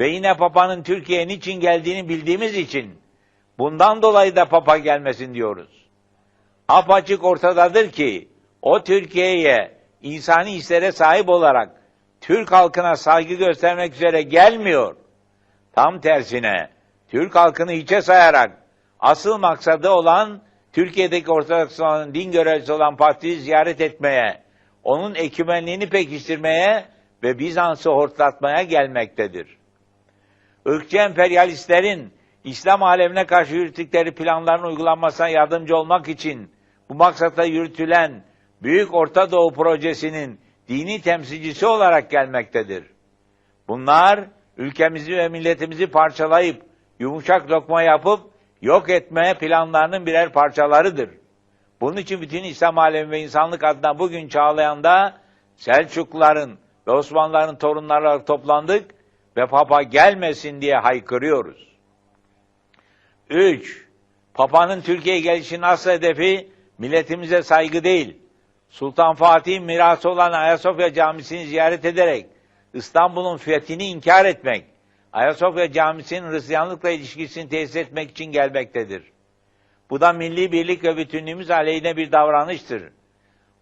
ve yine Papa'nın Türkiye'ye niçin geldiğini bildiğimiz için bundan dolayı da Papa gelmesin diyoruz. Apaçık ortadadır ki o Türkiye'ye insani hislere sahip olarak Türk halkına saygı göstermek üzere gelmiyor. Tam tersine Türk halkını hiçe sayarak asıl maksadı olan Türkiye'deki Ortodoks olan din görevlisi olan partiyi ziyaret etmeye, onun ekümenliğini pekiştirmeye ve Bizans'ı hortlatmaya gelmektedir. Irkçı emperyalistlerin İslam alemine karşı yürüttükleri planların uygulanmasına yardımcı olmak için bu maksatla yürütülen Büyük Orta Doğu Projesi'nin dini temsilcisi olarak gelmektedir. Bunlar ülkemizi ve milletimizi parçalayıp yumuşak lokma yapıp yok etmeye planlarının birer parçalarıdır. Bunun için bütün İslam alemi ve insanlık adına bugün Çağlayan'da Selçukluların ve Osmanlıların torunları olarak toplandık ve Papa gelmesin diye haykırıyoruz. 3. Papa'nın Türkiye'ye gelişinin asıl hedefi milletimize saygı değil, Sultan Fatih'in mirası olan Ayasofya Camisi'ni ziyaret ederek İstanbul'un fethini inkar etmek, Ayasofya Camisi'nin Hristiyanlıkla ilişkisini tesis etmek için gelmektedir. Bu da milli birlik ve bütünlüğümüz aleyhine bir davranıştır.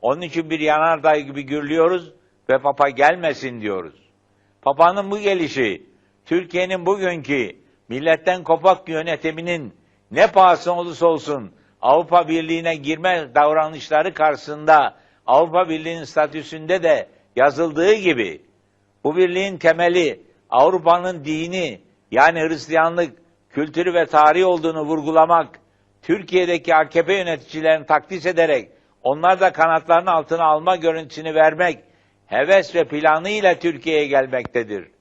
Onun için bir yanardağ gibi gürlüyoruz ve Papa gelmesin diyoruz. Papa'nın bu gelişi, Türkiye'nin bugünkü milletten kopak yönetiminin ne pahasına olursa olsun Avrupa Birliği'ne girme davranışları karşısında Avrupa Birliği'nin statüsünde de yazıldığı gibi bu birliğin temeli Avrupa'nın dini yani Hristiyanlık kültürü ve tarihi olduğunu vurgulamak, Türkiye'deki AKP yöneticilerini takdis ederek onlar da kanatlarının altına alma görüntüsünü vermek, heves ve planıyla Türkiye'ye gelmektedir.